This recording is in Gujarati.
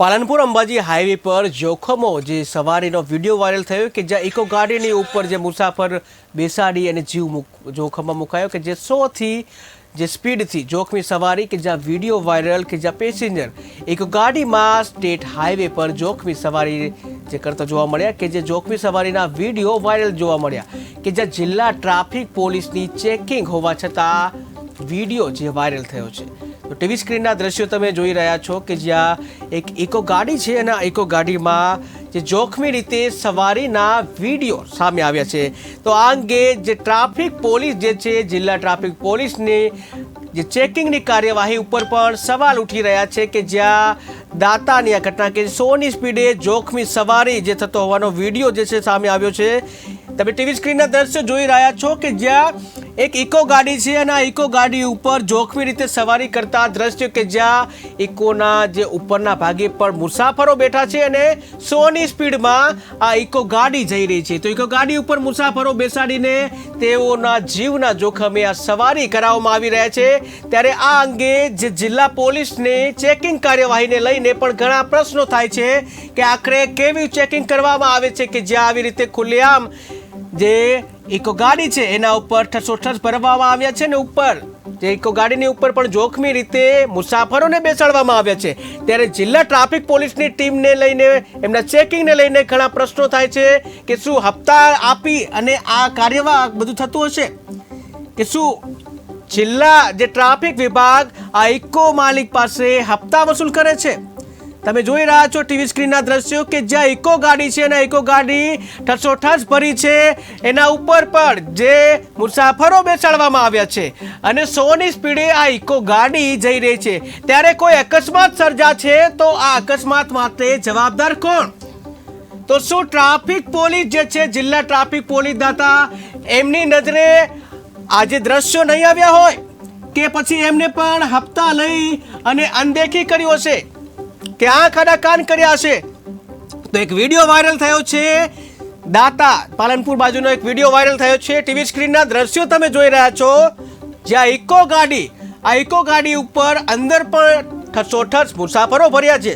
પાલનપુર અંબાજી હાઈવે પર જોખમો જે સવારીનો વીડિયો વાયરલ થયો કે જ્યાં ઇકો ગાડીની ઉપર જે મુસાફર બેસાડી અને જીવ જોખમમાં મુકાયો કે જે સોથી, જે સ્પીડથી જોખમી સવારી કે જ્યાં વીડિયો વાયરલ કે જ્યાં પેસેન્જર, એક ગાડીમાં સ્ટેટ હાઈવે પર જોખમી સવારી જે કરતા જોવા મળ્યા કે જે જોખમી સવારીના વીડિયો વાયરલ જોવા મળ્યા કે જ્યાં જિલ્લા ટ્રાફિક પોલીસની ચેકિંગ હોવા છતાં વીડિયો જે વાયરલ થયો છે. તો ટીવી સ્ક્રીનના દ્રશ્યો તમે જોઈ રહ્યા છો કે જ્યાં એક ઇકો ગાડી છે અને આ ઇકો ગાડીમાં જે જોખમી રીતે સવારીના વીડિયો સામે આવ્યા છે. તો આ અંગે જે ટ્રાફિક પોલીસ જે છે, જિલ્લા ટ્રાફિક પોલીસની જે ચેકિંગની કાર્યવાહી ઉપર પણ સવાલ ઉઠી રહ્યા છે કે જ્યાં દાતાની આ ઘટના કે સોની સ્પીડે જોખમી સવારી જે થતો હોવાનો વીડિયો જે છે સામે આવ્યો છે તમે ટીવી સ્ક્રીનના દ્રશ્યો જોઈ રહ્યા છો કે જ્યાં એક ઇકો ગાડી છે અને આ ઇકો ગાડી ઉપર જોખમી રીતે સવારી કરતા દ્રશ્યો કે જ્યાં ઇકોના જે ઉપરના ભાગે પર મુસાફરો બેઠા છે અને સોની સ્પીડમાં આ ઇકો ગાડી જઈ રહી છે. તો ઇકો ગાડી ઉપર મુસાફરો બેસાડીને તેઓના જીવના જોખમે આ સવારી કરાવવામાં આવી રહ્યા છે. ત્યારે આ અંગે જે જિલ્લા પોલીસને ચેકિંગ કાર્યવાહીને લઈને પણ ઘણા પ્રશ્નો થાય છે કે આખરે કેવી ચેકિંગ કરવામાં આવે છે કે જ્યાં આવી રીતે ખુલ્લેઆમ જે ઇકો ગાડી છે, એના ઉપર ઠસોઠસ ભરવામાં આવ્યા છે ને ઉપર. જે ઇકો ગાડીની ઉપર પણ જોખમી રીતે મુસાફરોને બેસાડવામાં આવ્યા છે. ત્યારે જિલ્લા ટ્રાફિક પોલીસની ટીમને લઈને, એમના ચેકિંગને લઈને ઘણા પ્રશ્નો થાય છે કે શું હપ્તા આપી અને આ કાર્યવાહ બધું થતું હશે? કે શું જિલ્લા જે ટ્રાફિક વિભાગ આ ઇકો માલિક પાસે હપ્તા વસૂલ કરે છે? તમે જોઈ રહ્યા છો ટીવી સ્ક્રીનના દ્રશ્યો કે જ્યાં ઇકો ગાડી છે અને ઇકો ગાડી ઠસોઠસ ભરી છે. એના ઉપર પણ જે મુસાફરો બેસાડવામાં આવ્યા છે અને સોની સ્પીડે આ ઇકો ગાડી જઈ રહી છે. ત્યારે કોઈ અકસ્માત સર્જા છે તો આ અકસ્માત માટે જવાબદાર કોણ? તો શું ટ્રાફિક પોલીસ જે છે, જિલ્લા ટ્રાફિક પોલીસ દાતા, એમની નજરે આજે દ્રશ્યો નહીં આવ્યા હોય? કે પછી એમને પણ હપ્તા લઈ અને અનદેખી કર્યો હશે? કે આંખ આડા કાન કર્યા હશે તો એક વીડિયો વાયરલ થયો છે, દાતા પાલનપુર બાજુનો એક વીડિયો વાયરલ થયો છે, ટીવી સ્ક્રીનના દ્રશ્યો તમે જોઈ રહ્યા છો, જ્યાં ઇકો ગાડી, આ ઇકો ગાડી ઉપર અંદર પણ ઠસોઠસ મુસાફરો ભર્યા છે.